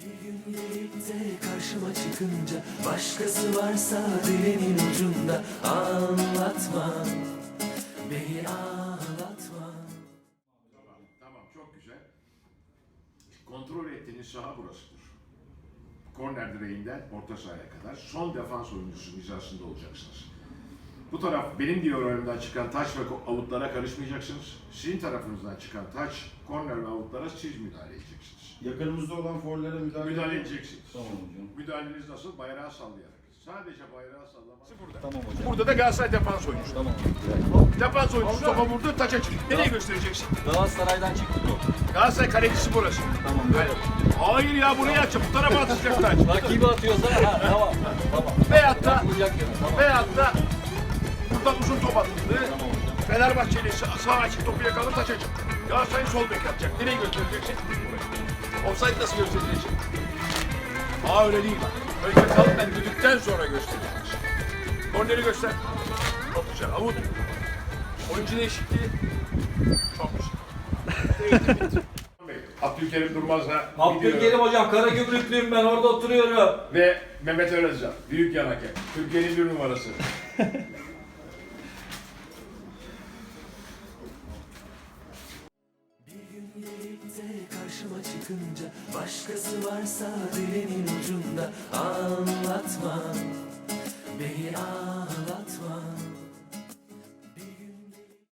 Bir gün gelip de karşıma çıkınca Başkası varsa dilinin ucunda Anlatma Beni ağlatma Tamam, tamam çok güzel. Kontrol ettiğiniz saha burasıdır. Korner direğinden orta sahaya kadar son defans oyuncusu hizasında olacaksınız. Bu taraf benim diyor önümden çıkan taç ve avutlara karışmayacaksınız. Sizin tarafınızdan çıkan taç, korner ve avutlara siz müdahale edeceksiniz. Yakınımızda olan follere müdahale, Müdahale edeceksiniz. Tamam hocam. Müdahaleniz nasıl? Bayrağı sallayarak. Sadece bayrağı sallamak. Burada. Tamam hocam. Burada da Galatasaray defans oyuncusu. Tamam. Defans oyuncusu topa vurdu, taça çıktı. Nereye göstereceksin? Galatasaray'dan çıktı top. Galatasaray kalecisi burası. Tamam. Böyle. Hayır ya buraya açıp bu tarafa atacak taç. Rakibi atıyorsa ha tamam. Tamam. Veyahut da, Atılacak yere tamam. veyahut da buradan uzun top hocam. Fenerbahçeli sağ, sağ açık topu yakaladı taça çıktı. Galatasaray sol bek atacak. Nereye göstereceksin? Offside nasıl göstereceksin? Aa öyle değil bak. Önce ben düdükten sonra göstereceksin. Korneri göster. Çok güzel. Avut. Oyuncu değişikliği. Çok güzel. Abdülkerim Durmaz'la Abdülkerim hocam Karagümrüklüyüm ben orada oturuyorum. ve Mehmet Özcan. Büyük yan hakem. Türkiye'nin bir numarası. karşıma çıkınca Başkası varsa dilinin ucunda. Anlatma Beni ağlatma